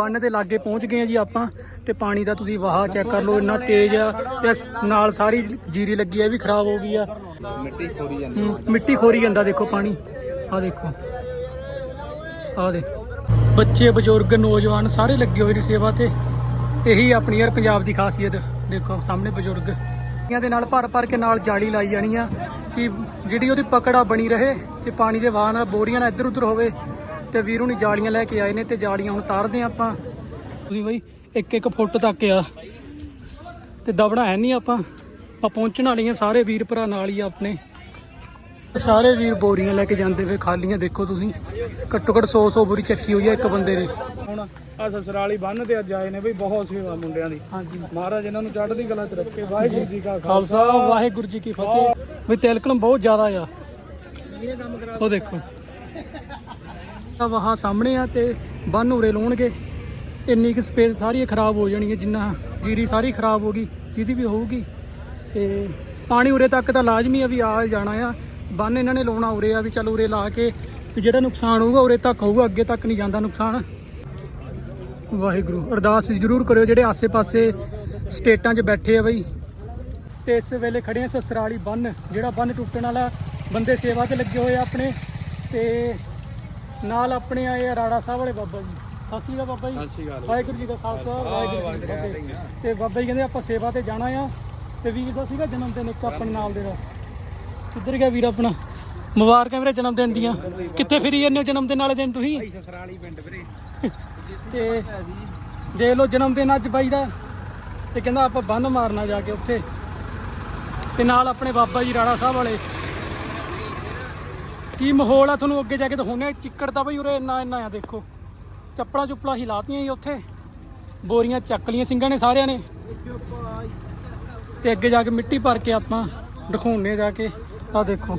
ਬੰਨ ਦੇ ਲਾਗੇ ਪਹੁੰਚ ਗਏ ਆ ਜੀ ਆਪਾਂ ਤੇ ਪਾਣੀ ਦਾ ਤੁਸੀਂ ਵਾਹ ਚੈੱਕ ਕਰ ਲਓ ਇੰਨਾ ਤੇਜ਼ ਆ ਤੇ ਨਾਲ ਸਾਰੀ ਜੀਰੀ ਲੱਗੀ ਆ ਵੀ ਖਰਾਬ ਹੋ ਗਈ ਆ। ਮਿੱਟੀ ਖੋਰੀ ਜਾਂਦੀ ਮਿੱਟੀ ਖੋਰੀ ਜਾਂਦਾ ਦੇਖੋ ਪਾਣੀ। ਆ ਦੇਖੋ। ਆ ਦੇ ਬੱਚੇ ਬਜ਼ੁਰਗ ਨੌਜਵਾਨ ਸਾਰੇ ਲੱਗੇ ਹੋਏ ਨੇ ਸੇਵਾ ਤੇ। ਇਹੀ ਆਪਣੀ ਯਾਰ ਪੰਜਾਬ ਦੀ ਖਾਸੀਅਤ। ਦੇਖੋ ਸਾਹਮਣੇ ਬਜ਼ੁਰਗ। ਇਹਨਾਂ ਦੇ ਨਾਲ ਭਰ ਭਰ ਕੇ ਨਾਲ ਜਾਲੀ ਲਾਈ ਜਾਣੀ ਆ ਕਿ ਜਿਹੜੀ ਉਹਦੀ ਪਕੜਾ ਬਣੀ ਰਹੇ ਤੇ ਪਾਣੀ ਦੇ ਵਾਹ ਨਾਲ ਬੋਰੀਆਂ ਨਾਲ ਇੱਧਰ ਉੱਧਰ ਹੋਵੇ। ਤੇ ਵੀਰੂ ਨੇ ਜਾਲੀਆਂ ਲੈ ਕੇ ਆਏ ਨੇ ਤੇ ਜਾਲੀਆਂ ਹੁਣ ਤਾਰਦੇ ਆਪਾਂ। ਤੁਸੀਂ ਬਈ ਇੱਕ ਇੱਕ ਫੁੱਟ ਤੱਕ ਆ। ਤੇ ਦਬਣਾ ਹੈ ਨਹੀਂ ਆਪਾਂ। ਆ ਪਹੁੰਚਣ ਵਾਲੀਆਂ ਸਾਰੇ ਵੀਰ ਭਰਾ ਨਾਲ ਹੀ ਆਪਣੇ। ਸਾਰੇ ਵੀਰ ਬੋਰੀਆਂ ਲੈ ਕੇ ਜਾਂਦੇ ਵੇ ਖਾਲੀਆਂ ਦੇਖੋ ਤੁਸੀਂ। ਘੱਟੋ ਘੱਟ 100 100 ਬੋਰੀ ਚੱਕੀ ਹੋਈ ਆ ਇੱਕ ਬੰਦੇ ਨੇ ਹੁਣ ਆ ਸਸਰਾਲੀ ਬੰਨ ਤੇ ਅੱਜ ਆਏ ਨੇ ਬਈ ਬਹੁਤ ਸੇਵਾ ਮੁੰਡਿਆਂ ਦੀ। ਹਾਂਜੀ। ਮਹਾਰਾਜ ਇਹਨਾਂ ਨੂੰ ਚੜ੍ਹਦੀ ਕਲਾ ਚ ਰੱਖੇ। ਵਾਹਿਗੁਰੂ ਜੀ ਕਾ ਖਾਲਸਾ। ਵਾਹਿਗੁਰੂ ਜੀ ਕੀ ਫਤਿਹ। ਵੀ ਤਿਲਕਣ ਬਹੁਤ ਜ਼ਿਆਦਾ ਆ। ਉਹ ਦੇਖੋ। ਵਾਹ ਸਾਹਮਣੇ ਆ ਤੇ ਬੰਨ ਉਰੇ ਲਾਉਣਗੇ। ਇੰਨੀ ਕੁ ਸਪੇਸ ਸਾਰੀ ਖਰਾਬ ਹੋ ਜਾਣੀ ਹੈ ਜਿੰਨਾ ਜੀਰੀ ਸਾਰੀ ਖਰਾਬ ਹੋ ਗਈ, ਜਿਹਦੀ ਵੀ ਹੋਊਗੀ। ਤੇ ਪਾਣੀ ਉਰੇ ਤੱਕ ਤਾਂ ਲਾਜ਼ਮੀ ਆ ਵੀ ਆ ਜਾਣਾ ਆ। ਬੰਨ ਇਹਨਾਂ ਨੇ ਲਾਉਣਾ ਉਰੇ ਆ ਵੀ ਚੱਲ ਉਰੇ ਲਾ ਕੇ, ਵੀ ਜਿਹੜਾ ਨੁਕਸਾਨ ਹੋਊਗਾ ਉਰੇ ਤੱਕ ਹੋਊਗਾ, ਅੱਗੇ ਤੱਕ ਨਹੀਂ ਜਾਂਦਾ ਨੁਕਸਾਨ। ਵਾਹਿਗੁਰੂ, ਅਰਦਾਸ ਜ਼ਰੂਰ ਕਰਿਓ ਜਿਹੜੇ ਆਸੇ-ਪਾਸੇ ਸਟੇਟਾਂ 'ਚ ਬੈਠੇ ਆ ਬਈ। ਤੇ ਇਸ ਵੇਲੇ ਖੜੇ ਆ ਸਸਰਾਲੀ ਬੰਨ, ਜਿਹੜਾ ਬੰਨ ਟੁੱਟਣ ਵਾਲਾ ਬੰਦੇ ਸੇਵਾ ਤੇ ਲੱਗੇ ਹੋਏ ਆ ਆਪਣੇ। ਤੇ ਨਾਲ ਆਪਣੇ ਆਏ ਆ ਰਾੜਾ ਸਾਹਿਬ ਵਾਲੇ ਬਾਬਾ ਜੀ। ਸਤਿ ਸ਼੍ਰੀ ਅਕਾਲ ਬਾਬਾ ਜੀ। ਸਤਿ ਸ਼੍ਰੀ ਅਕਾਲ। ਵਾਹਿਗੁਰੂ ਜੀ ਦਾ ਖਾਲਸਾ ਵਾਹਿਗੁਰੂ ਜੀ ਕੀ ਫਤਿਹ। ਤੇ ਬਾਬਾ ਜੀ ਕਹਿੰਦੇ ਆਪਾਂ ਸੇਵਾ ਤੇ ਜਾਣਾ ਆ। ਤੇ ਵੀਰ ਦਾ ਸੀਗਾ ਜਨਮ ਦਿਨ ਇੱਕ ਆਪਣੇ ਨਾਲ ਦੇ ਦਾ। ਕਿੱਧਰ ਗਿਆ ਵੀਰ ਆਪਣਾ? ਮੁਬਾਰਕਾਂ ਵੀਰੇ ਜਨਮ ਦਿਨ ਦੀਆਂ। ਕਿੱਥੇ ਫਿਰੀ ਜਾਂਦੇ ਹੋ ਜਨਮ ਦਿਨ ਵਾਲੇ ਦਿਨ ਤੁਸੀਂ? ਸਸਰਾਲੀ ਪਿੰਡ ਵੀਰੇ। ਤੇ ਦੇਖ ਲਓ ਜਨਮ ਦਿਨ ਅੱਜ ਬਾਈ ਦਾ। ਤੇ ਕਹਿੰਦਾ ਆਪਾਂ ਬੰਨ ਮਾਰਨਾ ਜਾ ਕੇ ਉੱਥੇ। ਤੇ ਨਾਲ ਆਪਣੇ ਬਾਬਾ ਜੀ ਰਾੜਾ ਸਾਹਿਬ ਵਾਲੇ। ਕੀ ਮਾਹੌਲ ਆ ਤੁਹਾਨੂੰ ਅੱਗੇ ਜਾ ਕੇ ਦਿਖਾਉਂਦੇ ਚਿੱਕੜ ਤਾਂ ਬਈ ਉਰੇ ਇੰਨਾ ਇੰਨਾ ਆ, ਦੇਖੋ। ਚੱਪਲਾਂ ਚੁੱਪਲਾਂ ਹੀ ਲਾਤੀਆਂ ਜੀ ਉੱਥੇ। ਬੋਰੀਆਂ ਚੱਕ ਲੀਆਂ ਸਿੰਘਾਂ ਨੇ ਸਾਰਿਆਂ ਨੇ। ਤੇ ਅੱਗੇ ਜਾ ਕੇ ਮਿੱਟੀ ਭਰ ਕੇ ਆਪਾਂ ਦਿਖਾਉਣੇ ਜਾ ਕੇ। ਆ ਦੇਖੋ।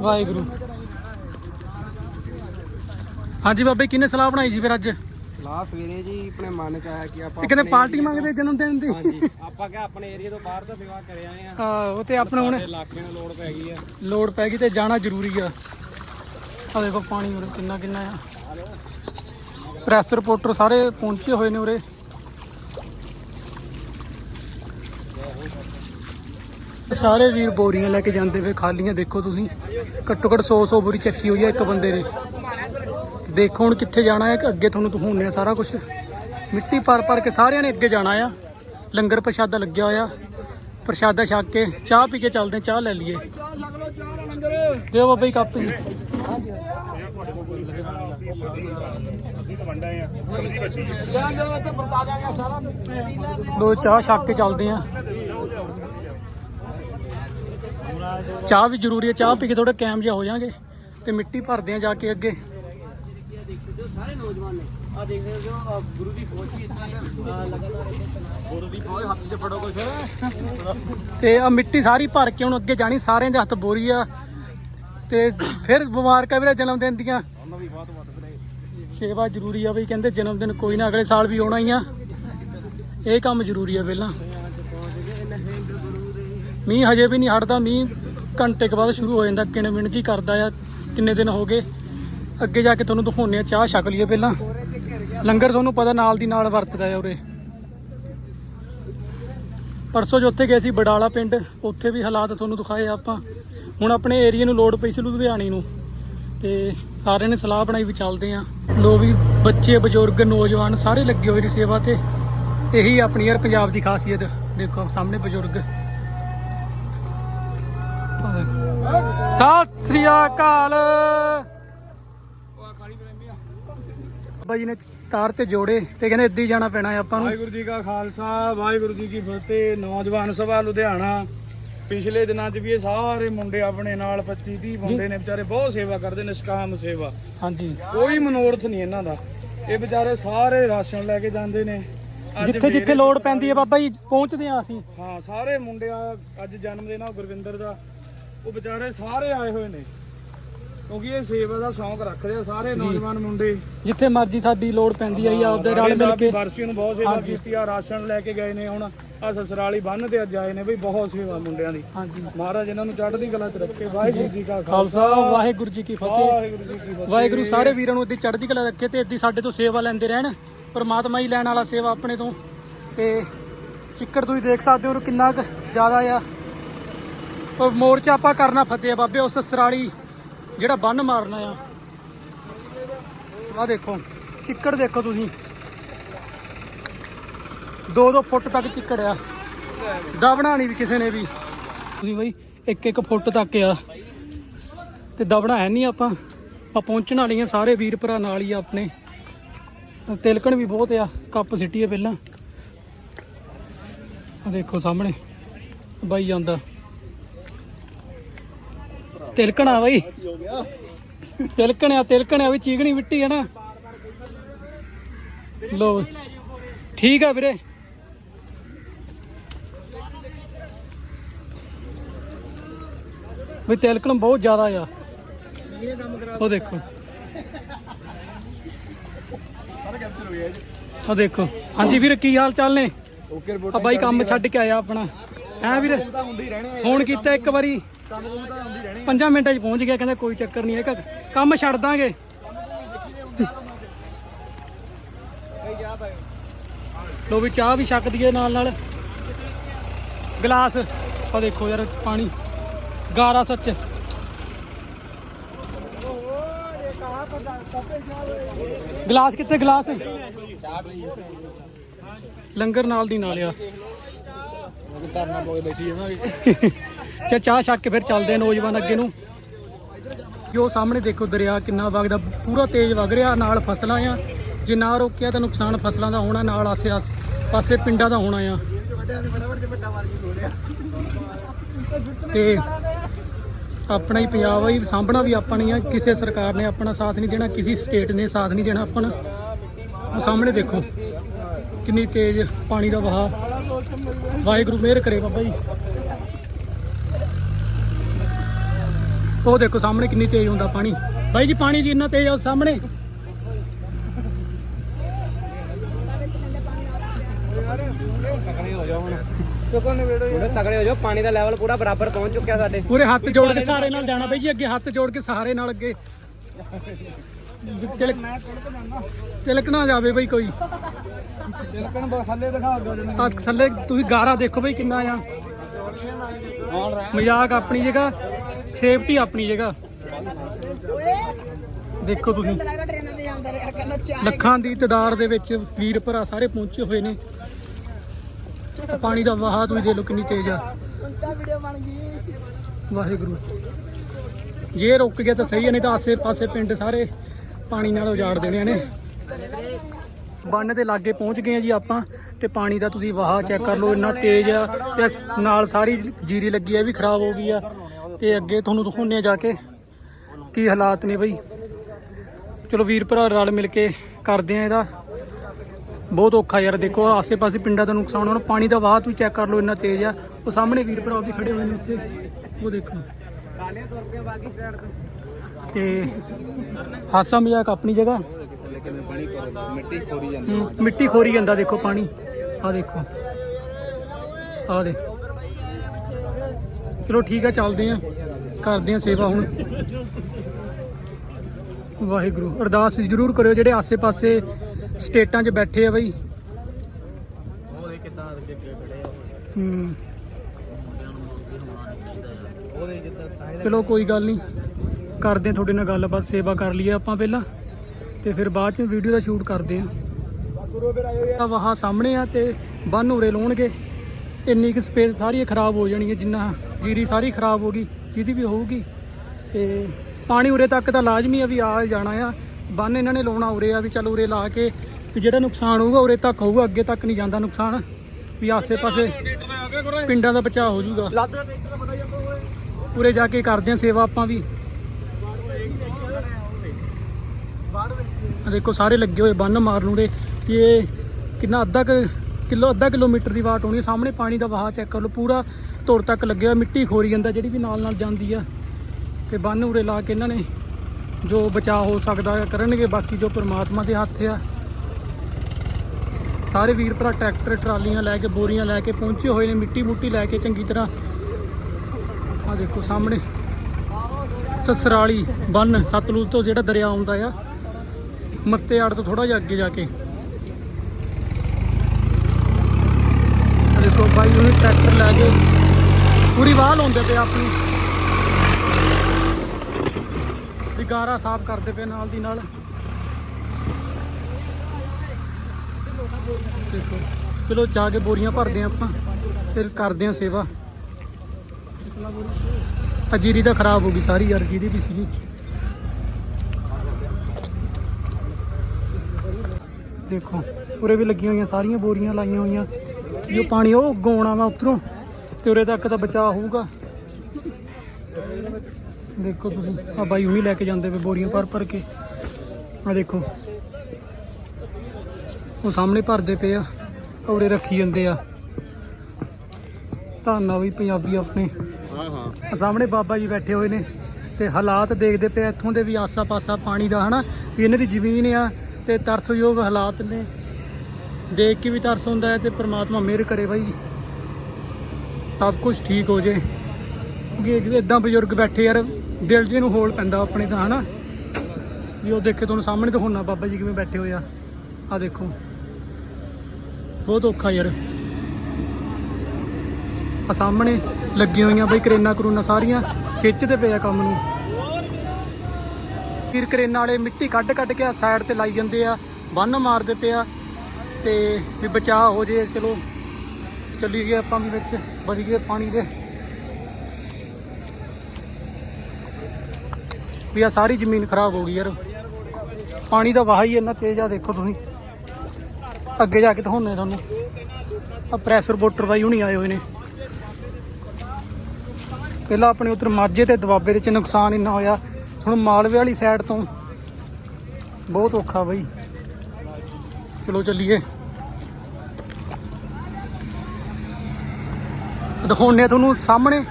ਵਾਹਿਗੁਰੂ। ਹਾਂਜੀ ਬਾਬੇ ਕਿੰਨੇ ਸਲਾਹ ਬਣਾਈ ਸੀ ਫਿਰ ਅੱਜ? ਲਾ ਸਵੇਰੇ ਜੀ ਆਪਣੇ ਮਨ ਚ ਆਇਆ ਕਿ ਆਪਾਂ ਤੇ ਕਹਿੰਦੇ ਪਾਰਟੀ ਮੰਗਦੇ ਜਨਮ ਦਿਨ ਦੀ। ਹਾਂਜੀ ਆਪਾਂ ਕਿਹਾ ਆਪਣੇ ਏਰੀਆ ਤੋਂ ਬਾਹਰ ਤਾਂ ਸੇਵਾ ਕਰੇ ਆਏ ਆ ਹਾਂ ਉਹ ਤੇ ਆਪਣੇ ਹੁਣ ਸਾਡੇ ਇਲਾਕੇ ਨੂੰ ਲੋੜ ਪੈ ਗਈ ਆ। ਲੋੜ ਪੈ ਗਈ ਤੇ ਜਾਣਾ ਜ਼ਰੂਰੀ ਆ। ਆ ਦੇਖੋ ਪਾਣੀ ਉਰੇ ਕਿੰਨਾ ਕਿੰਨਾ ਆ। ਪ੍ਰੈਸ ਰਿਪੋਰਟਰ ਸਾਰੇ ਪਹੁੰਚੇ ਹੋਏ ਨੇ ਉਰੇ। ਸਾਰੇ ਵੀਰ ਬੋਰੀਆਂ ਲੈ ਕੇ ਜਾਂਦੇ ਵੇ ਖਾਲੀਆਂ ਦੇਖੋ ਤੁਸੀਂ। ਘੱਟੋ ਘੱਟ 100 100 ਬੋਰੀ ਚੱਕੀ ਹੋਈ ਆ ਇੱਕ ਬੰਦੇ ਨੇ। ਦੇਖੋ ਹੁਣ ਕਿੱਥੇ ਜਾਣਾ ਹੈ ਅੱਗੇ ਤੁਹਾਨੂੰ ਦਿਖਾਉਂਦੇ ਆ ਸਾਰਾ ਕੁਝ ਮਿੱਟੀ ਭਰ ਭਰ ਕੇ ਸਾਰਿਆਂ ਨੇ ਅੱਗੇ ਜਾਣਾ ਆ। ਲੰਗਰ ਪ੍ਰਸ਼ਾਦਾ ਲੱਗਿਆ ਹੋਇਆ। ਪ੍ਰਸ਼ਾਦਾ ਛਕ ਕੇ ਚਾਹ ਪੀ ਕੇ ਚੱਲਦੇ ਹਾਂ, ਚਾਹ ਲੈ ਲਈਏ। ਦਿਓ ਬਾਬਾ ਜੀ ਕੱਪ ਜੀ ਲੋ ਚਾਹ ਛਕ ਕੇ ਚੱਲਦੇ ਆ ਚਾਹ ਵੀ ਜ਼ਰੂਰੀ ਹੈ ਚਾਹ ਪੀ ਕੇ ਥੋੜਾ ਕੈਮ ਜਿਹਾ ਹੋ ਜਾਾਂਗੇ ਤੇ ਮਿੱਟੀ ਭਰਦੇ ਆ ਜਾ ਕੇ ਅੱਗੇ। ਗੁਰੂ ਦੀ ਫੌਜ ਹੱਥ 'ਚ ਫੜੋ ਕੁਛ। ਤੇ ਆ ਮਿੱਟੀ ਸਾਰੀ ਭਰ ਕੇ ਹੁਣ ਅੱਗੇ ਜਾਣੀ ਸਾਰਿਆਂ ਦੇ ਹੱਥ ਬੋਰੀ ਆ। ਤੇ ਫਿਰ ਮੁਬਾਰਕਾਂ ਵੀਰੇ ਜਨਮ ਦਿਨ ਦੀਆਂ। ਉਹਨਾਂ ਦੀ ਬਹੁਤ ਬਹੁਤ ਵੀਰੇ ਸੇਵਾ ਜ਼ਰੂਰੀ ਆ ਬਈ ਕਹਿੰਦੇ ਜਨਮ ਦਿਨ ਕੋਈ ਨਾ ਅਗਲੇ ਸਾਲ ਵੀ ਆਉਣਾ ਹੀ ਆ। ਇਹ ਕੰਮ ਜ਼ਰੂਰੀ ਆ ਪਹਿਲਾਂ। ਮੀਂਹ ਹਜੇ ਵੀ ਨਹੀਂ ਹਟਦਾ ਮੀਂਹ ਘੰਟੇ ਕੁ ਬਾਅਦ ਸ਼ੁਰੂ ਹੋ ਜਾਂਦਾ ਕਿੰਨੇ ਮਿੰਟ ਕੀ ਕਰਦਾ ਆ ਕਿੰਨੇ ਦਿਨ ਹੋ ਗਏ। ਅੱਗੇ ਜਾ ਕੇ ਤੁਹਾਨੂੰ ਦਿਖਾਉਂਦੇ ਆ ਚਾਹ ਛਕ ਲਈਏ ਪਹਿਲਾਂ। ਲੰਗਰ ਤੁਹਾਨੂੰ ਪਤਾ ਨਾਲ ਦੀ ਨਾਲ ਵਰਤਦਾ ਆ ਉਰੇ। ਪਰਸੋਂ ਜੋ ਉੱਥੇ ਗਏ ਸੀ, ਬਡਾਲਾ ਪਿੰਡ, ਉੱਥੇ ਵੀ ਹਾਲਾਤ ਤੁਹਾਨੂੰ ਦਿਖਾਏ ਆਪਾਂ। ਹੁਣ ਆਪਣੇ ਏਰੀਆ ਨੂੰ ਲੋਡ ਪਈ ਸੀ ਲੁਧਿਆਣੇ ਨੂੰ। ਤੇ ਸਾਰਿਆਂ ਨੇ ਸਲਾਹ ਬਣਾਈ ਵੀ ਚੱਲਦੇ ਆ ਲੋ ਵੀ ਬੱਚੇ, ਬਜ਼ੁਰਗ, ਨੌਜਵਾਨ ਸਾਰੇ ਲੱਗੇ ਹੋਏ ਨੇ ਸੇਵਾ ਤੇ। ਇਹੀ ਆਪਣੀ ਯਾਰ ਪੰਜਾਬ ਦੀ ਖਾਸੀਅਤ। ਦੇਖੋ, ਸਾਹਮਣੇ ਬਜ਼ੁਰਗ। ਸਤਿ ਸ੍ਰੀ ਅਕਾਲ। ਬਾਬਾ ਜੀ ਨੇ ਤਾਰ ਤੇ ਜੋੜੇ ਤੇ ਕਹਿੰਦੇ ਇੱਦਾਂ ਜਾਣਾ ਪੈਣਾ ਹੈ ਆਪਾਂ ਨੂੰ। ਵਾਹਿਗੁਰੂ ਜੀ ਕਾ ਖਾਲਸਾ ਵਾਹਿਗੁਰੂ ਜੀ ਕੀ ਫਤਿਹ ਨੌਜਵਾਨ ਸਭਾ ਲੁਧਿਆਣਾ। ਪਿਛਲੇ ਦਿਨਾਂ 'ਚ ਵੀ ਇਹ ਸਾਰੇ ਮੁੰਡੇ ਆਪਣੇ ਨਾਲ 25 30 ਮੁੰਡੇ ਨੇ ਵਿਚਾਰੇ ਬਹੁਤ ਸੇਵਾ ਕਰਦੇ ਨੇ ਸਕਾਮ ਸੇਵਾ। ਹਾਂਜੀ। ਕੋਈ ਮਨੋਰਥ ਨਹੀਂ ਇਹਨਾਂ ਦਾ। ਇਹ ਵਿਚਾਰੇ ਸਾਰੇ ਰਾਸ਼ਨ ਲੈ ਕੇ ਜਾਂਦੇ ਨੇ। ਜਿੱਥੇ ਜਿੱਥੇ ਲੋੜ ਪੈਂਦੀ ਹੈ ਬਾਬਾ ਜੀ ਪਹੁੰਚਦੇ ਆ ਅਸੀਂ। ਹਾਂ ਸਾਰੇ ਮੁੰਡੇ ਅੱਜ ਜਨਮ ਦਿਨ ਆ ਗੁਰਵਿੰਦਰ ਦਾ। ਉਹ ਵਿਚਾਰੇ ਸਾਰੇ ਆਏ ਹੋਏ ਨੇ। ਕਿਉਂਕਿ ਇਹ ਸੇਵਾ ਦਾ ਸ਼ੌਂਕ ਰੱਖਦੇ ਆ ਸਾਰੇ। ਨੌਜਵਾਨ ਮੁੰਡੇ। ਜਿੱਥੇ ਮਰਜ਼ੀ ਸਾਡੀ ਲੋੜ ਪੈਂਦੀ ਆ ਜੀ ਆਪਦੇ ਰਲ ਮਿਲ ਕੇ। ਵਰਸੀ ਨੂੰ ਬਹੁਤ ਸੇਵਾ। ਕੀਤੀ ਆ ਰਾਸ਼ਨ ਲੈ ਕੇ ਗਏ ਨੇ ਹੁਣ ਆ ਸਸਰਾਲੀ ਬੰਨ ਤੇ ਅੱਜ ਆਏ ਨੇ ਬਈ ਬਹੁਤ ਸੇਵਾ ਮੁੰਡਿਆਂ ਦੀ। ਹਾਂਜੀ। ਮਹਾਰਾਜ ਇਹਨਾਂ ਨੂੰ ਚੜ੍ਹਦੀ ਕਲਾ 'ਚ ਰੱਖੇ ਵਾਹਿਗੁਰੂ ਜੀ ਕਾ ਖਾਲਸਾ। ਵਾਹਿਗੁਰੂ ਜੀ ਕੀ ਫਤਿਹ। ਵਾਹਿਗੁਰੂ ਜੀ ਕੀ ਫਤਿਹ। ਵਾਹਿਗੁਰੂ ਸਾਰੇ ਵੀਰਾਂ ਨੂੰ ਇੱਦੀ ਚੜ੍ਹਦੀ ਕਲਾ ਰੱਖੇ ਤੇ ਇੱਦੀ ਸਾਡੇ ਤੋਂ ਸੇਵਾ ਲੈਂਦੇ ਰਹਿਣ। ਪਰਮਾਤਮਾ ਹੀ ਲੈਣ ਵਾਲਾ ਸੇਵਾ ਆਪਣੇ ਤੋਂ। ਤੇ ਚਿੱਕੜ ਤੁਸੀਂ ਦੇਖ ਸਕਦੇ ਹੋ ਕਿੰਨਾ ਕੁ ਜ਼ਿਆਦਾ ਆ। ਮੋਰਚਾ ਆਪਾਂ ਕਰਨਾ ਫਤਿਹ ਬਾਬੇ ਉਸ ਸਰਾਲੀ ਜਿਹੜਾ ਬੰਨ ਮਾਰਨਾ ਆ। ਆ ਦੇਖੋ, ਚਿੱਕੜ ਦੇਖੋ ਤੁਸੀਂ। 2-2 ਫੁੱਟ ਤੱਕ ਚਿੱਕੜ ਆ। ਦਬਣਾ ਨਹੀਂ ਵੀ ਕਿਸੇ ਨੇ ਵੀ। ਤੁਸੀਂ ਬਈ 1-1 ਫੁੱਟ ਤੱਕ ਆ। ਤੇ ਦਬਣਾ ਹੈ ਨਹੀਂ ਆਪਾਂ। ਆ ਪਹੁੰਚਣ ਵਾਲੀਆਂ ਸਾਰੇ ਵੀਰ ਭਰਾ ਨਾਲ ਹੀ ਆ ਆਪਣੇ। ਤਿਲਕਣ ਵੀ ਬਹੁਤ ਆ, ਕੱਪ ਸਿੱਟੀ ਸਿੱਟੀਏ ਪਹਿਲਾਂ। ਆ ਦੇਖੋ ਸਾਹਮਣੇ, ਬਾਈ ਜਾਂਦਾ। ਤਿਲਕਣ ਬਾਈ। ਤਿਲਕਣ ਆ ਤਿਲਕਣ ਆ ਵੀ ਚੀਕਣੀ ਮਿੱਟੀ ਹੈ ਨਾ। ਲੋ ਠੀਕ ਆ ਵੀਰੇ। ਵੀ ਤਿਲਕਣ ਬਹੁਤ ਜ਼ਿਆਦਾ ਆ। ਉਹ ਦੇਖੋ। ਉਹ ਦੇਖੋ। ਹਾਂਜੀ ਵੀਰ ਕੀ ਹਾਲ ਚਾਲ ਨੇ? ਓਕੇ ਆ ਬਾਈ ਕੰਮ ਛੱਡ ਕੇ ਆਇਆ ਆਪਣਾ। ਹੈ ਵੀਰ? ਫੋਨ ਕੀਤਾ ਇੱਕ ਵਾਰੀ। ਕੰਮ ਕੰਮ ਤਾਂ ਹੁੰਦੀ ਰਹਿਣੀ 5 ਮਿੰਟਾਂ 'ਚ ਪਹੁੰਚ ਗਿਆ ਕਹਿੰਦਾ ਕੋਈ ਚੱਕਰ ਨਹੀਂ ਹੈਗਾ ਕੰਮ ਛੱਡ ਦਾਂਗੇ। ਲੋ ਵੀ ਚਾਹ ਵੀ ਛੱਕ ਦਈਏ ਨਾਲ ਨਾਲ। ਗਲਾਸ ਆ ਦੇਖੋ ਯਾਰ ਪਾਣੀ। ਗਾਰਾ ਸੱਚ। ਗਲਾਸ ਕਿੱਥੇ ਗਲਾਸ? ਲੰਗਰ ਨਾਲ ਦੀ ਨਾਲ ਆ। ਧਰਨਾ ਪੋਏ ਬੈਠੀ ਜਾਵਾਂਗੇ ਚਾ ਚਾਹ ਛੱਕ ਕੇ ਫਿਰ ਚੱਲਦੇ ਆ ਨੌਜਵਾਨ ਅੱਗੇ ਨੂੰ। ਜੋ ਸਾਹਮਣੇ ਦੇਖੋ ਦਰਿਆ ਕਿੰਨਾ ਵਗਦਾ, ਪੂਰਾ ਤੇਜ਼ ਵਗ ਰਿਹਾ, ਨਾਲ ਫਸਲਾਂ ਆ। ਜੇ ਨਾ ਰੋਕਿਆ ਤਾਂ ਨੁਕਸਾਨ ਫਸਲਾਂ ਦਾ ਹੋਣਾ, ਨਾਲ ਆਸੇ ਆਸੇ ਪਾਸੇ ਪਿੰਡਾਂ ਦਾ ਹੋਣਾ ਆ। ਤੇ ਆਪਣਾ ਹੀ ਪੰਜਾਬ ਆ ਹੀ ਸਾਂਭਣਾ ਵੀ ਆਪਾਂ ਨਹੀਂ ਆ। ਕਿਸੇ ਸਰਕਾਰ ਨੇ ਆਪਣਾ ਸਾਥ ਨਹੀਂ ਦੇਣਾ, ਕਿਸੇ ਸਟੇਟ ਨੇ ਸਾਥ ਨਹੀਂ ਦੇਣਾ ਆਪਣਾ ਉਹ ਸਾਹਮਣੇ ਦੇਖੋ, ਕਿੰਨੀ ਤੇਜ਼ ਪਾਣੀ ਦਾ ਵਹਾਅ। ਵਾਹਿਗੁਰੂ, ਮਿਹਰ ਕਰੇ ਬਾਬਾ ਜੀ। ਉਹ ਦੇਖੋ ਸਾਹਮਣੇ ਕਿੰਨੀ ਤੇਜ਼ ਹੁੰਦਾ ਪਾਣੀ। ਬਾਈ ਜੀ ਪਾਣੀ ਜੀ ਇੰਨਾ ਤੇਜ਼ ਆ ਸਾਹਮਣੇ। ਥੋੜੇ ਤਗੜੇ ਹੋ ਜਾਓ ਪਾਣੀ ਦਾ ਲੈਵਲ ਪੂਰਾ ਬਰਾਬਰ ਪਹੁੰਚ ਚੁੱਕਿਆ ਸਾਡੇ। ਪੂਰੇ ਹੱਥ ਜੋੜ ਕੇ ਸਹਾਰੇ ਨਾਲ ਜਾਣਾ ਬਾਈ ਜੀ ਅੱਗੇ ਹੱਥ ਜੋੜ ਕੇ ਸਹਾਰੇ ਨਾਲ ਅੱਗੇ। ਤਿਲਕ ਤਿਲਕ ਨਾ ਜਾਵੇ ਬਈ ਕੋਈ। ਤਿਲਕਣ ਥੱਲੇ ਦਿਖਾ ਦਿਓ ਆ ਥੱਲੇ ਤੁਸੀਂ ਗਾਰਾ ਦੇਖੋ ਬਈ ਕਿੰਨਾ ਆ। ਮਜ਼ਾਕ ਆਪਣੀ ਜਗ੍ਹਾ। ਸੇਫਟੀ ਆਪਣੀ ਜਗ੍ਹਾ। ਦੇਖੋ ਤੁਸੀਂ। ਲੱਖਾਂ ਦੀ ਤਦਾਦ ਦੇ ਵਿੱਚ ਵੀਰ ਭਰਾ ਸਾਰੇ ਪਹੁੰਚੇ ਹੋਏ ਨੇ। ਪਾਣੀ ਦਾ ਵਹਾਅ ਤੁਸੀਂ ਦੇਖ ਲਓ ਕਿੰਨੀ ਤੇਜ਼ ਆ। ਵਾਹਿਗੁਰੂ। ਜੇ ਰੁਕ ਗਿਆ ਤਾਂ ਸਹੀ ਹੈ ਨਹੀਂ ਤਾਂ ਆਸੇ-ਪਾਸੇ ਪਿੰਡ ਸਾਰੇ ਪਾਣੀ ਨਾਲ ਉਜਾੜ ਦੇਣੇ ਨੇ। ਬੰਨ ਦੇ ਲਾਗੇ ਪਹੁੰਚ ਗਏ ਆ ਜੀ ਆਪਾਂ ਤੇ ਪਾਣੀ ਦਾ ਤੁਸੀਂ ਵਹਾਅ ਚੈੱਕ ਕਰ ਲਓ, ਇੰਨਾ ਤੇਜ਼ ਆ ਤੇ ਨਾਲ ਸਾਰੀ ਜੀਰੀ ਲੱਗੀ ਆ ਵੀ ਖਰਾਬ ਹੋ ਗਈ ਆ। ਤੇ ਅੱਗੇ ਤੁਹਾਨੂੰ ਦਿਖਾਉਂਦੇ ਆ ਜਾ ਕੇ ਕੀ ਹਾਲਾਤ ਨੇ ਬਈ। ਚਲੋ ਵੀਰ ਭਰਾ ਰਲ ਮਿਲ ਕੇ ਕਰਦੇ ਆ ਇਹਦਾ। ਬਹੁਤ ਔਖਾ ਯਾਰ, ਦੇਖੋ ਆਸੇ-ਪਾਸੇ ਪਿੰਡਾਂ ਦਾ ਨੁਕਸਾਨ, ਹੋਣਾ ਪਾਣੀ ਦਾ ਵਾਹ ਤੁਸੀਂ ਚੈੱਕ ਕਰ ਲਓ, ਇੰਨਾ ਤੇਜ਼ ਆ। ਉਹ ਸਾਹਮਣੇ ਵੀਰ ਭਰਾ ਵੀ ਖੜੇ ਹੋਏ ਨੇ ਉੱਥੇ। ਉਹ ਦੇਖੋ। ਤੇ ਹਾਸਾ ਮਜ਼ਾਕ ਆਪਣੀ ਜਗ੍ਹਾ। ਮਿੱਟੀ ਖੋਰੀ ਜਾਂਦੀ ਮਿੱਟੀ ਖੋਰੀ ਜਾਂਦਾ ਦੇਖੋ ਪਾਣੀ। ਆ ਦੇਖੋ। ਆ ਦੇ ਚਲੋ ਠੀਕ ਆ ਚੱਲਦੇ ਆ। ਕਰਦੇ ਆ ਸੇਵਾ ਹੁਣ। ਵਾਹਿਗੁਰੂ। ਅਰਦਾਸ ਜ਼ਰੂਰ ਕਰਿਓ ਜਿਹੜੇ ਆਸੇ-ਪਾਸੇ ਸਟੇਟਾਂ 'ਚ ਬੈਠੇ ਆ ਬਈ। ਉਹਦੇ ਕਿੱਦਾਂ ਅੱਗੇ ਖੜੇ ਆ। ਹੂੰ। ਉਹਦੇ ਜਿੱਦਾਂ ਚਲੋ ਕੋਈ ਗੱਲ ਨਹੀਂ। ਕਰਦੇ ਤੁਹਾਡੇ ਨਾਲ ਗੱਲਬਾਤ ਸੇਵਾ ਕਰ ਲਈਏ ਆਪਾਂ ਪਹਿਲਾਂ। ਤੇ ਫਿਰ ਬਾਅਦ 'ਚ ਵੀਡੀਓ ਦਾ ਸ਼ੂਟ ਕਰਦੇ ਆ। ਵਾਹ ਸਾਹਮਣੇ ਆ ਤੇ ਬੰਨ ਉਰੇ ਲਾਉਣਗੇ। ਇੰਨੀ ਕੁ ਸਪੇਸ ਸਾਰੀ ਖਰਾਬ ਹੋ ਜਾਣੀ ਹੈ ਜਿੰਨਾ ਜੀਰੀ ਸਾਰੀ ਖਰਾਬ ਹੋ ਗਈ, ਜਿਹਦੀ ਵੀ ਹੋਊਗੀ। ਤੇ ਪਾਣੀ ਉਰੇ ਤੱਕ ਤਾਂ ਲਾਜ਼ਮੀ ਆ ਵੀ ਆ ਜਾਣਾ ਆ। ਬੰਨ ਇਹਨਾਂ ਨੇ ਲਾਉਣਾ ਉਰੇ ਆ ਵੀ ਚੱਲ ਉਰੇ ਲਾ ਕੇ ਵੀ ਜਿਹੜਾ ਨੁਕਸਾਨ ਹੋਊਗਾ ਉਰੇ ਤੱਕ ਹੋਊਗਾ, ਅੱਗੇ ਤੱਕ ਨਹੀਂ ਜਾਂਦਾ ਨੁਕਸਾਨ। ਵੀ ਆਸੇ-ਪਾਸੇ ਪਿੰਡਾਂ ਦਾ ਬਚਾਅ ਹੋ ਜਾਊਗਾ। ਉਰੇ ਜਾ ਕੇ ਕਰਦੇ ਆ ਸੇਵਾ ਆਪਾਂ ਵੀ। ਦੇਖੋ, ਸਾਰੇ ਲੱਗੇ ਹੋਏ ਬੰਨ ਮਾਰਨ ਉਰੇ। ਇਹ ਕਿੰਨਾ ਅੱਧਾ ਕੁ ਕਿਲੋ, ਅੱਧਾ ਕਿਲੋਮੀਟਰ ਦੀ ਵਾਟ ਹੋਣੀ ਸਾਹਮਣੇ ਪਾਣੀ ਦਾ ਵਹਾਅ ਚੈੱਕ ਕਰ ਲਓ। ਪੂਰਾ ਧੁਰ ਤੱਕ ਲੱਗਿਆ ਮਿੱਟੀ ਖੋਰੀ ਜਾਂਦਾ, ਜਿਹੜੀ ਵੀ ਨਾਲ ਨਾਲ ਜਾਂਦੀ ਆ। ਤੇ ਬੰਨ ਉਰੇ ਲਾ ਕੇ ਇਹਨਾਂ ਨੇ ਜੋ ਬਚਾਅ ਹੋ ਸਕਦਾ ਕਰਨਗੇ। ਬਾਕੀ ਜੋ ਪ੍ਰਮਾਤਮਾ ਦੇ ਹੱਥ ਆ, ਸਾਰੇ ਵੀਰ ਭਰਾ ਟਰੈਕਟਰ, ਟਰਾਲੀਆਂ ਲੈ ਕੇ, ਬੋਰੀਆਂ ਲੈ ਕੇ ਪਹੁੰਚੇ ਹੋਏ ਨੇ। ਮਿੱਟੀ ਮੁੱਟੀ ਲੈ ਕੇ ਚੰਗੀ ਤਰ੍ਹਾਂ। ਆ ਦੇਖੋ ਸਾਹਮਣੇ, ਸਸਰਾਲੀ ਬੰਨ, ਸਤਲੁਜ ਤੋਂ ਜਿਹੜਾ ਦਰਿਆ ਆਉਂਦਾ ਆ, ਮੱਤੇ ਆੜ ਤੋਂ ਥੋੜਾ ਜਿਹਾ ਅੱਗੇ ਜਾ ਕੇ। ਦੇਖੋ ਬਾਈ, ਉਹਨੇ ਟਰੈਕਟਰ ਲੈ ਕੇ ਪੂਰੀ ਵਾਹ ਲਾਉਂਦੇ ਪਏ ਆਪਣੀ। ਗਾਰਾ ਸਾਫ਼ ਕਰਦੇ ਪਏ ਨਾਲ ਦੀ ਨਾਲ। ਦੇਖੋ, ਚਲੋ ਜਾ ਕੇ ਬੋਰੀਆਂ ਭਰਦੇ ਹਾਂ ਆਪਾਂ ਫਿਰ ਕਰਦੇ ਹਾਂ ਸੇਵਾ। ਅਜੀਰੀ ਤਾਂ ਖਰਾਬ ਹੋ ਗਈ ਸਾਰੀ ਯਾਰ, ਜੀਰੀ ਵੀ ਸੀਗੀ। ਦੇਖੋ, ਉਰੇ ਵੀ ਲੱਗੀਆਂ ਹੋਈਆਂ, ਸਾਰੀਆਂ ਬੋਰੀਆਂ ਲਾਈਆਂ ਹੋਈਆਂ। ਜੋ ਪਾਣੀ ਉਹ ਅੱਗੋਂ ਵਾ ਉੱਧਰੋਂ ਤੇ ਉਰੇ ਤੱਕ ਤਾਂ ਬਚਾਅ ਹੋਊਗਾ। ਦੇਖੋ ਤੁਸੀਂ ਆ ਬਾਈ ਹੁਣੀ ਲੈ ਕੇ ਜਾਂਦੇ ਪਏ ਬੋਰੀਆਂ ਭਰ ਭਰ ਕੇ। ਆ ਦੇਖੋ ਉਹ ਸਾਹਮਣੇ ਭਰਦੇ ਪਏ ਆ ਔਰੇ ਰੱਖੀ ਜਾਂਦੇ ਆ। ਧੰਨਾ ਵੀ ਪੰਜਾਬੀ ਆਪਣੇ। ਹਾਂ ਹਾਂ। ਸਾਹਮਣੇ ਬਾਬਾ ਜੀ ਬੈਠੇ ਹੋਏ ਨੇ ਤੇ ਹਾਲਾਤ ਦੇਖਦੇ ਪਏ ਇੱਥੋਂ ਦੇ ਵੀ ਆਸਾ ਪਾਸਾ ਪਾਣੀ ਦਾ ਹਨਾ? ਵੀ ਇਹਨਾਂ ਦੀ ਜ਼ਮੀਨ ਆ ਤੇ ਤਰਸਯੋਗ ਹਾਲਾਤ ਨੇ। ਦੇਖ ਕੇ ਵੀ ਤਰਸ ਹੁੰਦਾ ਹੈ ਤੇ ਪ੍ਰਮਾਤਮਾ ਮਿਹਰ ਕਰੇ ਬਾਈ ਸਭ ਕੁਝ ਠੀਕ ਹੋ ਜੇ। ਕਿਉਂਕਿ ਇਦਾਂ ਬਜ਼ੁਰਗ ਬੈਠੇ ਯਾਰ, ਦਿਲ ਜੇ ਨੂੰ ਹੋਲ ਪੈਂਦਾ ਆਪਣੇ ਤਾਂ, ਹਨਾ? ਵੀ ਉਹ ਦੇਖੇ ਤੁਹਾਨੂੰ ਸਾਹਮਣੇ ਤਾਂ ਹੋਣਾ ਬਾਬਾ ਜੀ ਕਿਵੇਂ ਬੈਠੇ ਹੋਏ ਆ। ਆ ਦੇਖੋ। ਬਹੁਤ ਔਖਾ ਯਾਰ। ਆ ਸਾਹਮਣੇ ਲੱਗੀਆਂ ਹੋਈਆਂ ਬਈ ਕਰੇਨਾ ਕਰੂਨਾ ਸਾਰੀਆਂ ਖਿੱਚਦੇ ਪਏ ਆ ਕੰਮ ਨੂੰ। ਫਿਰ ਕਰੇਨਾ ਵਾਲੇ ਮਿੱਟੀ ਕੱਢ ਕੱਢ ਕੇ ਸਾਈਡ ਤੇ ਲਾਈ ਜਾਂਦੇ ਆ, ਬੰਨ ਮਾਰਦੇ ਪਏ ਆ। ਤੇ ਵੀ ਬਚਾਅ ਹੋ ਜੇ, ਚਲੋ। ਚੱਲੀ ਗਏ ਆਪਾਂ ਵੀ ਵਿੱਚ। ਵਧ ਗਏ ਪਾਣੀ ਦੇ। ਵੀ ਆ ਸਾਰੀ ਜ਼ਮੀਨ ਖਰਾਬ ਹੋ ਗਈ ਯਾਰ। ਪਾਣੀ ਦਾ ਵਹਾਅ ਹੀ ਇੰਨਾ ਤੇਜ਼ ਆ, ਦੇਖੋ ਤੁਸੀਂ। ਅੱਗੇ ਜਾ ਕੇ ਦਿਖਾਉਂਦੇ ਤੁਹਾਨੂੰ। ਆ ਪ੍ਰੈਸ਼ਰ ਬੋਟਰ ਬਾਈ ਹੁਣੀ ਆਏ ਹੋਏ ਨੇ। ਪਹਿਲਾਂ ਆਪਣੇ ਉਧਰ ਮਾਝੇ ਤੇ ਦਬਾਬੇ ਦੇ ਚ ਨੁਕਸਾਨ ਇੰਨਾ ਹੋਇਆ। ਹੁਣ ਮਾਲਵੇ ਵਾਲੀ ਸਾਈਡ ਤੋਂ। ਬਹੁਤ ਔਖਾ ਬਈ। ਚਲੋ ਚੱਲੀਏ। ਦਿਖਾਉਂਦੇ ਆ ਤੁਹਾਨੂੰ ਸਾਹਮਣੇ।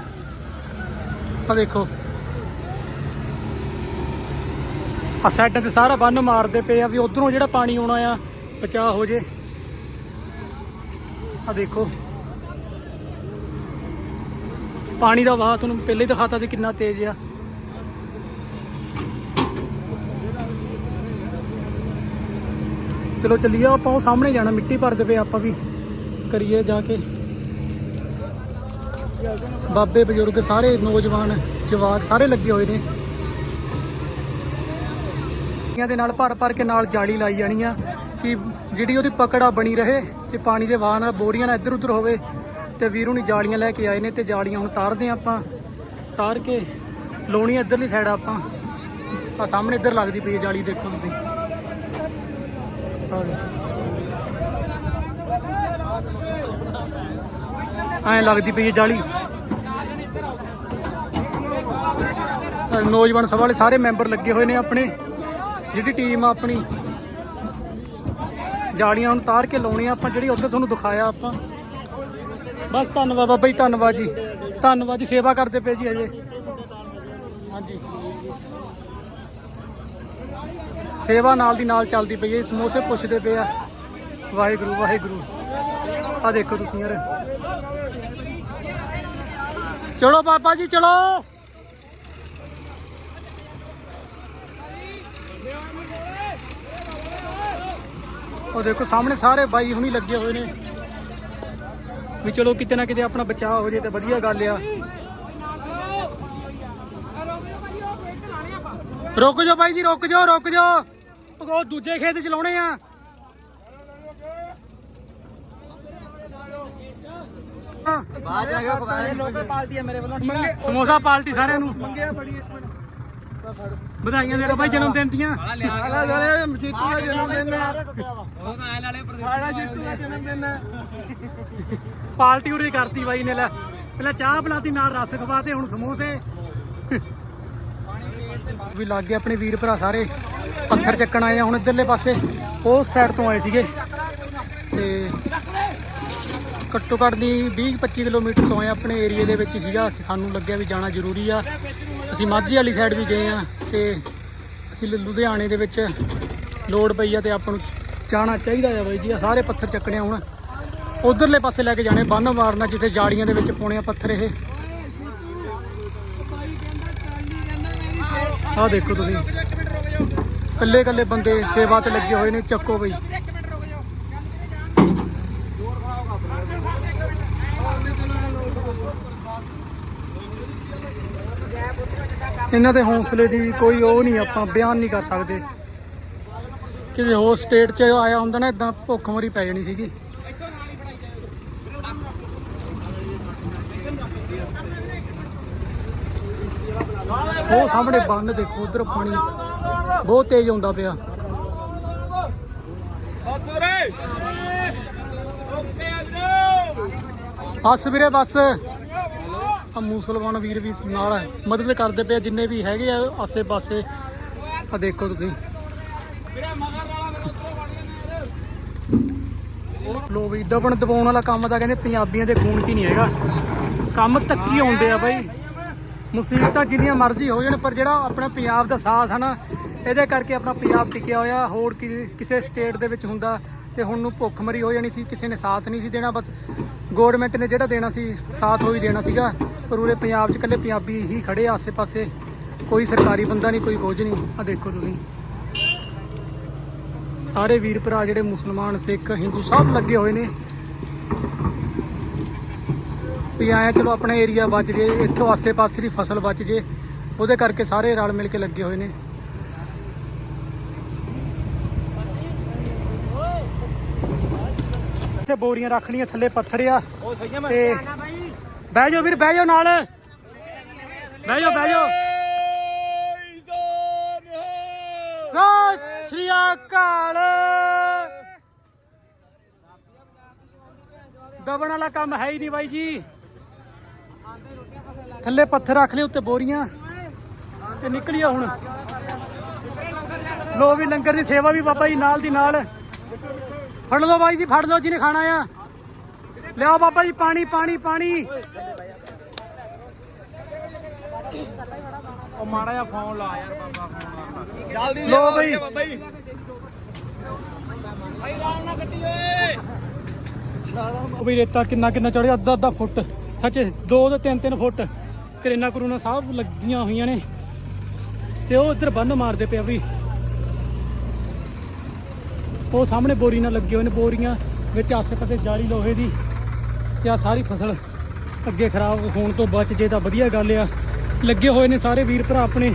ਆ ਦੇਖੋ। ਆ ਸਾਈਡਾਂ ਤੇ ਸਾਰਾ ਬੰਨ ਮਾਰਦੇ ਪਏ ਆ ਵੀ ਉਧਰੋਂ ਜਿਹੜਾ ਪਾਣੀ ਆਉਣਾ ਆ, ਬਚਾਅ ਹੋ ਜੇ। ਆ ਦੇਖੋ। ਪਾਣੀ ਦਾ ਵਹਾਅ ਤੁਹਾਨੂੰ ਪਹਿਲੇ ਹੀ ਦਿਖਾਤਾ ਸੀ ਕਿੰਨਾ ਤੇਜ਼ ਆ। ਚਲੋ ਚੱਲੀਏ, ਆਪਾਂ ਉਹ ਸਾਹਮਣੇ ਜਾਣਾ, ਮਿੱਟੀ ਭਰਦੇ ਪਏ ਆਪਾਂ ਵੀ। ਕਰੀਏ ਜਾ ਕੇ। ਬਾਬੇ ਬਜ਼ੁਰਗ ਸਾਰੇ ਨੌਜਵਾਨ, ਜਵਾਕ ਸਾਰੇ ਲੱਗੇ ਹੋਏ ਨੇ। ਇਹਨਾਂ ਦੇ ਨਾਲ ਭਰ ਭਰ ਕੇ ਨਾਲ ਜਾਲੀ ਲਾਈ ਜਾਣੀ ਆ ਕਿ ਜਿਹੜੀ ਉਹਦੀ ਪਕੜਾ ਬਣੀ ਰਹੇ ਤੇ ਪਾਣੀ ਦੇ ਵਾਹ ਨਾਲ ਬੋਰੀਆਂ ਨਾਲ ਇੱਧਰ ਉੱਧਰ ਹੋਵੇ ਤੇ ਵੀਰੂ ਨੇ ਜਾਲੀਆਂ ਲੈ ਕੇ ਆਏ ਨੇ ਤੇ ਜਾਲੀਆਂ ਹੁਣ ਤਾਰਦੇ ਆ ਆਪਾਂ। ਤਾਰ ਕੇ ਲਾਉਣੀ ਇੱਧਰਲੀ ਸਾਈਡ ਆਪਾਂ। ਆ ਸਾਹਮਣੇ ਇੱਧਰ ਲੱਗਦੀ ਪਈ ਹੈ ਜਾਲੀ ਦੇਖੋ ਤੁਸੀਂ। ਆਹ ਐਂ ਲੱਗਦੀ ਪਈ ਹੈ ਜਾਲੀ। ਨੌਜਵਾਨ ਸਭਾ ਵਾਲੇ ਸਾਰੇ ਮੈਂਬਰ ਲੱਗੇ ਹੋਏ ਨੇ ਆਪਣੇ। ਜਿਹੜੀ ਟੀਮ ਆ ਆਪਣੀ। ਜਾਲੀਆਂ ਹੁਣ ਤਾਰ ਕੇ ਲਾਉਣੀਆਂ ਆਪਾਂ, ਜਿਹੜੀ ਉੱਧਰ ਤੁਹਾਨੂੰ ਦਿਖਾਇਆ ਆਪਾਂ। ਬਸ ਧੰਨਵਾਦ ਬਾਬਾ ਜੀ, ਧੰਨਵਾਦ ਜੀ। ਧੰਨਵਾਦ ਜੀ, ਸੇਵਾ ਕਰਦੇ ਪਏ ਜੀ ਹਜੇ। ਹਾਂਜੀ। ਸੇਵਾ ਨਾਲ ਦੀ ਨਾਲ ਚੱਲਦੀ ਪਈ ਹੈ, ਸਮੋਸੇ ਪੁੱਛਦੇ ਪਏ ਆ। ਵਾਹਿਗੁਰੂ ਵਾਹਿਗੁਰੂ। ਆ ਦੇਖੋ ਤੁਸੀਂ ਯਾਰ। ਚਲੋ ਬਾਬਾ ਜੀ, ਚਲੋ। ਉਹ ਦੇਖੋ, ਸਾਹਮਣੇ ਸਾਰੇ ਬਾਈ ਹੁਣੀ ਲੱਗੇ ਹੋਏ ਨੇ। ਵੀ ਚਲੋ ਕਿਤੇ ਨਾ ਕਿਤੇ ਆਪਣਾ ਬਚਾਅ ਹੋ ਜੇ ਤੇ ਵਧੀਆ ਗੱਲ ਆ। ਰੁਕ ਜਾਓ ਬਾਈ ਜੀ, ਰੁਕ ਜਾਓ ਰੁਕ ਜਾਓ। ਉਹ ਦੂਜੇ ਖੇਤ ਚ ਲਾਉਣੇ ਆ। ਬਾਅਦ ਲੋਕਲ ਪਾਰਟੀ ਹੈ ਮੇਰੇ ਵੱਲੋਂ ਮੰਗੇ ਸਮੋਸਾ ਪਾਲਟੀ ਸਾਰਿਆਂ ਨੂੰ। ਮੰਗਿਆ ਬੜੀ ਵਧਾਈਆਂ ਦੇ ਦਿਓ ਬਾਈ ਜਨਮ ਦਿਨ ਦੀਆਂ। ਆਲਾ ਜਾਲੇ ਮਚੀਤੂ ਦਾ ਜਨਮ ਦਿਨ ਹੈ ਉਹ ਆਏ ਨਾਲੇ ਪ੍ਰਦੇਸ਼ ਚੀਤੂ ਦਾ ਜਨਮ ਦਿਨ ਹੈ ਪਾਲਟੀ ਉਰੇ ਕਰਤੀ ਬਾਈ ਨੇ ਲੈ। ਪਹਿਲਾਂ ਚਾਹ ਬਣਾਤੀ ਨਾਲ ਰਸ ਖਵਾਤੇ ਹੁਣ ਸਮੋਸੇ। ਵੀ ਲੱਗ ਗਏ ਆਪਣੇ ਵੀਰ ਭਰਾ ਸਾਰੇ। ਪੱਥਰ ਚੱਕਣ ਆਏ ਆ ਹੁਣ ਇੱਧਰਲੇ ਪਾਸੇ। ਉਸ ਸਾਈਡ ਤੋਂ ਆਏ ਸੀਗੇ। ਤੇ ਘੱਟੋ ਘੱਟ ਦੀ 20 25 ਕਿਲੋਮੀਟਰ ਤੋਂ ਆਏ ਆਪਣੇ ਏਰੀਏ ਦੇ ਵਿੱਚ ਸੀਗਾ। ਸਾਨੂੰ ਲੱਗਿਆ ਵੀ ਜਾਣਾ ਜ਼ਰੂਰੀ ਆ। ਅਸੀਂ ਮਾਝੇ ਵਾਲੀ ਸਾਈਡ ਵੀ ਗਏ ਆ ਤੇ ਅਸੀਂ ਲੁ- ਲੁਧਿਆਣੇ ਦੇ ਵਿੱਚ ਲੋੜ ਪਈ ਆ ਤੇ ਆਪਾਂ ਨੂੰ ਜਾਣਾ ਚਾਹੀਦਾ ਆ ਬਾਈ ਜੀ। ਆ ਸਾਰੇ ਪੱਥਰ ਚੱਕਣੇ ਹੁਣ। ਉਧਰਲੇ ਪਾਸੇ ਲੈ ਕੇ ਜਾਣੇ, ਬੰਨ ਮਾਰਨਾ ਜਿੱਥੇ ਜਾੜੀਆਂ ਦੇ ਵਿੱਚ ਪਾਉਣੇ ਆ ਪੱਥਰ ਇਹ। ਆਹ ਦੇਖੋ ਤੁਸੀਂ। ਕੱਲੇ ਕੱਲੇ ਬੰਦੇ ਸੇਵਾ ਤੇ ਲੱਗੇ ਹੋਏ ਨੇ, ਚੱਕੋ ਬਈ। ਇਹਨਾਂ ਦੇ ਹੌਸਲੇ ਦੀ ਕੋਈ ਉਹ ਨਹੀਂ ਆਪਾਂ ਬਿਆਨ ਨਹੀਂ ਕਰ ਸਕਦੇ। ਕਿਸੇ ਹੋਰ ਸਟੇਟ 'ਚ ਆਇਆ ਹੁੰਦਾ ਨਾ ਇਦਾਂ ਭੁੱਖਮਰੀ ਪੈ ਜਾਣੀ ਸੀਗੀ। ਉਹ ਸਾਹਮਣੇ ਬੰਨ ਦੇਖੋ ਉਧਰ ਪਾਣੀ ਬਹੁਤ ਤੇਜ਼ ਆਉਂਦਾ ਪਿਆ। ਬਸ ਵੀਰੇ ਬਸ। ਆ ਮੁਸਲਮਾਨ ਵੀਰ ਵੀ ਨਾਲ ਹੈ, ਮਦਦ ਕਰਦੇ ਪਏ ਆ ਜਿੰਨੇ ਵੀ ਹੈਗੇ ਆ ਆਸੇ ਪਾਸੇ ਆ ਦੇਖੋ ਤੁਸੀਂ। ਲੋ ਵੀ ਦਬਣ ਦਬਾਉਣ ਵਾਲਾ ਕੰਮ ਤਾਂ ਕਹਿੰਦੇ ਪੰਜਾਬੀਆਂ ਦੇ ਖੂਨ 'ਚ ਨਹੀਂ ਹੈਗਾ। ਕੰਮ ਧੱਕੀ ਆਉਂਦੇ ਆ ਬਾਈ। ਮੁਸੀਬਤਾਂ ਜਿੰਨੀਆਂ ਮਰਜ਼ੀ ਹੋ ਜਾਣ ਪਰ ਜਿਹੜਾ ਆਪਣਾ ਪੰਜਾਬ ਦਾ ਸਾਥ ਹੈ ਨਾ ਇਹਦੇ ਕਰਕੇ ਆਪਣਾ ਪੰਜਾਬ ਟਿਕਿਆ ਹੋਇਆ। ਹੋਰ ਕੀ- ਕਿਸੇ ਸਟੇਟ ਦੇ ਵਿੱਚ ਹੁੰਦਾ। ਤੇ ਹੁਣ ਨੂੰ ਭੁੱਖਮਰੀ ਹੋ ਜਾਣੀ ਸੀ, ਕਿਸੇ ਨੇ ਸਾਥ ਨਹੀਂ ਸੀ ਦੇਣਾ, ਬਸ ਗਵਰਨਮੈਂਟ ਨੇ ਜਿਹੜਾ ਦੇਣਾ ਸੀ, ਸਾਥ ਹੋ ਦੇਣਾ ਸੀਗਾ। ਪਰ ਉਰੇ ਪੰਜਾਬ 'ਚ ਇਕੱਲੇ ਪੰਜਾਬੀ ਹੀ ਖੜੇ ਆਸੇ-ਪਾਸੇ। ਕੋਈ ਸਰਕਾਰੀ ਬੰਦਾ ਨਹੀਂ, ਕੋਈ ਕੁਝ ਨਹੀਂ। ਆ ਦੇਖੋ ਤੁਸੀਂ। ਸਾਰੇ ਵੀਰ ਭਰਾ ਜਿਹੜੇ ਮੁਸਲਮਾਨ, ਸਿੱਖ, ਹਿੰਦੂ ਸਭ ਲੱਗੇ ਹੋਏ ਨੇ। ਵੀ ਆਇਆ ਚਲੋ ਆਪਣਾ ਏਰੀਆ ਬਚ ਜੇ, ਇੱਥੋਂ ਆਸੇ-ਪਾਸੇ ਦੀ ਫਸਲ ਬਚ ਜੇ, ਉਹਦੇ ਕਰਕੇ ਸਾਰੇ ਰਲ ਮਿਲ ਕੇ ਲੱਗੇ ਹੋਏ ਨੇ। ਇੱਥੇ ਬੋਰੀਆਂ ਰੱਖ ਲਈਆਂ ਥੱਲੇ ਪੱਥਰ ਆ। ਉਹ ਸਹੀ ਹੈ ਤੇ ਬਹਿ ਜਾਓ ਵੀਰ ਬਹਿ ਜਾਓ ਨਾਲ। ਬਹਿ ਜਾਓ ਬਹਿ ਜਾਓ। ਸਤਿ ਸ਼੍ਰੀ ਅਕਾਲ। ਦਬਣ ਵਾਲਾ ਕੰਮ ਹੈ ਹੀ ਨਹੀਂ ਬਾਈ ਜੀ। ਥੱਲੇ ਪੱਥਰ ਰੱਖ ਲਏ ਉੱਤੇ ਬੋਰੀਆਂ। ਤੇ ਨਿਕਲੀਆ ਹੁਣ। ਲੋ ਵੀ ਲੰਗਰ ਦੀ ਸੇਵਾ ਵੀ ਬਾਬਾ ਜੀ ਨਾਲ ਦੀ ਨਾਲ। ਫੜ ਲਓ ਬਾਈ ਜੀ ਫੜ ਲਓ ਜਿਹਨੇ ਖਾਣਾ ਆ। ਲਿਆਓ ਬਾਬਾ ਜੀ ਪਾਣੀ ਪਾਣੀ ਪਾਣੀ। ਉਹ ਮਾੜਾ ਜਿਹਾ ਫੋਨ ਲਾ ਯਾਰ ਬਾਬਾ ਫੋਨ ਲਾ। ਜਲਦੀ ਲੋ ਬਈ। ਭਾਈ ਰਾਮ ਨਾ ਕੱਟੀ ਓਏ। ਉਹ ਵੀ ਰੇਤਾ ਕਿੰਨਾ ਕਿੰਨਾ ਚੜਿਆ ਅੱਧਾ ਅੱਧਾ ਫੁੱਟ। ਸੱਚ 2 ਤੋਂ 3 3 ਫੁੱਟ। ਕਰੇਨਾ ਕਰੂਨਾ ਸਭ ਲੱਗੀਆਂ ਹੋਈਆਂ ਨੇ। ਤੇ ਉਹ ਇੱਧਰ ਬੰਨ ਮਾਰਦੇ ਪਿਆ ਵੀ। ਉਹ ਸਾਹਮਣੇ ਬੋਰੀ ਨਾਲ ਲੱਗੇ ਹੋਏ ਨੇ, ਬੋਰੀਆਂ ਵਿੱਚ ਆਸੇ-ਪਾਸੇ ਜਾਲੀ ਲੋਹੇ ਦੀ ਤੇ ਆ ਸਾਰੀ ਫਸਲ ਅੱਗੇ ਖਰਾਬ ਹੋਣ ਤੋਂ ਬਚ ਜੇ ਤਾਂ ਵਧੀਆ ਗੱਲ ਆ। ਲੱਗੇ ਹੋਏ ਨੇ ਸਾਰੇ ਵੀਰ ਭਰਾ ਆਪਣੇ,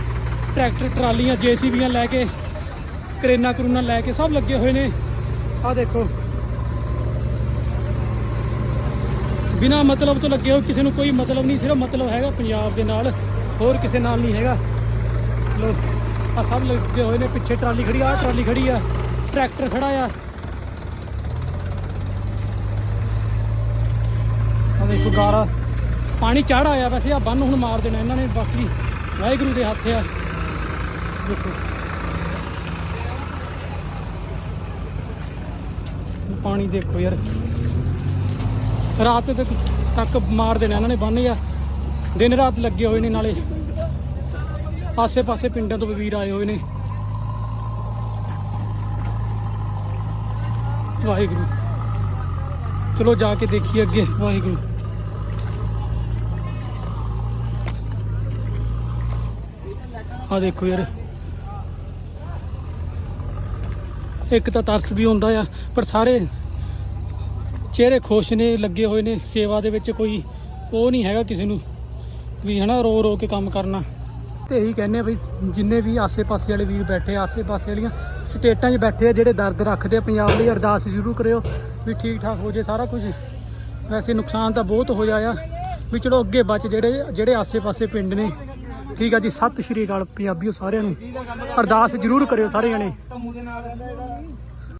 ਟਰੈਕਟਰ, ਟਰਾਲੀਆਂ, ਜੀਸੀਬੀਆਂ ਲੈ ਕੇ, ਕਰੇਨਾ ਕਰੂਨਾ ਲੈ ਕੇ ਸਭ ਲੱਗੇ ਹੋਏ ਨੇ। ਆਹ ਦੇਖੋ। ਬਿਨਾ ਮਤਲਬ ਤੋਂ ਲੱਗੇ ਹੋਏ ਕਿਸੇ ਨੂੰ ਕੋਈ ਮਤਲਬ ਨਹੀਂ, ਸਿਰਫ ਮਤਲਬ ਹੈਗਾ ਪੰਜਾਬ ਦੇ ਨਾਲ, ਹੋਰ ਕਿਸੇ ਨਾਲ ਨਹੀਂ ਹੈਗਾ। ਲੋ ਆ ਸਭ ਲੱਗੇ ਹੋਏ ਨੇ, ਪਿੱਛੇ ਟਰਾਲੀ ਖੜੀ ਆ ਟਰਾਲੀ ਖੜੀ ਆ। ਟਰੈਕਟਰ ਖੜਾ ਆ। ਆ ਦੇਖੋ ਗਾਰਾ। ਪਾਣੀ ਚੜ ਆਇਆ ਵੈਸੇ ਆ ਬੰਨ ਹੁਣ ਮਾਰ ਦੇਣਾ ਇਹਨਾਂ ਨੇ, ਬਾਕੀ ਵਾਹਿਗੁਰੂ ਦੇ ਹੱਥ ਆ। ਦੇਖੋ। ਪਾਣੀ ਦੇਖੋ ਯਾਰ। ਰਾਤ ਤੱਕ ਤੱਕ ਮਾਰ ਦੇਣਾ ਇਹਨਾਂ ਨੇ ਬੰਨ ਆ ਦਿਨ ਰਾਤ ਲੱਗੇ ਹੋਏ ਨੇ ਨਾਲੇ। ਆਸੇ ਪਾਸੇ ਪਿੰਡਾਂ ਤੋਂ ਵੀਰ ਆਏ ਹੋਏ ਨੇ। ਵਾਹਿਗੁਰੂ। ਚਲੋ ਜਾ ਕੇ ਦੇਖੀਏ ਅੱਗੇ, ਵਾਹਿਗੁਰੂ। ਆ ਦੇਖੋ ਯਾਰ। ਇੱਕ ਤਾਂ ਤਰਸ ਵੀ ਹੁੰਦਾ ਆ, ਪਰ ਸਾਰੇ ਚਿਹਰੇ ਖੁਸ਼ ਨੇ, ਲੱਗੇ ਹੋਏ ਨੇ। ਸੇਵਾ ਦੇ ਵਿੱਚ ਕੋਈ ਉਹ ਨਹੀਂ ਹੈਗਾ ਕਿਸੇ ਨੂੰ, ਵੀ ਹਨਾ ਰੋ ਰੋ ਕੇ ਕੰਮ ਕਰਨਾ। ਤੇ ਇਹੀ ਕਹਿੰਦੇ ਆ ਬਈ ਜਿੰਨੇ ਵੀ ਆਸੇ-ਪਾਸੇ ਵਾਲੇ ਵੀਰ ਬੈਠੇ ਆਸੇ-ਪਾਸੇ ਵਾਲੀਆਂ ਸਟੇਟਾਂ 'ਚ ਬੈਠੇ ਆ ਜਿਹੜੇ ਦਰਦ ਰੱਖਦੇ ਆ, ਪੰਜਾਬ ਲਈ ਅਰਦਾਸ ਜ਼ਰੂਰ ਕਰਿਓ ਵੀ ਠੀਕ ਠਾਕ ਹੋ ਜੇ ਸਾਰਾ ਕੁਝ। ਵੈਸੇ ਨੁਕਸਾਨ ਤਾਂ ਬਹੁਤ ਹੋ ਜਾਇਆ ਵੀ ਚਲੋ ਅੱਗੇ ਬਚ ਜਿਹੜੇ ਜਿਹੜੇ ਆਸੇ-ਪਾਸੇ ਪਿੰਡ ਨੇ, ਠੀਕ ਆ ਜੀ, ਸਤਿ ਸ਼੍ਰੀ ਅਕਾਲ ਪੰਜਾਬੀਓ ਸਾਰਿਆਂ ਨੂੰ। ਅਰਦਾਸ ਜ਼ਰੂਰ ਕਰਿਓ ਸਾਰੇ ਜਣੇ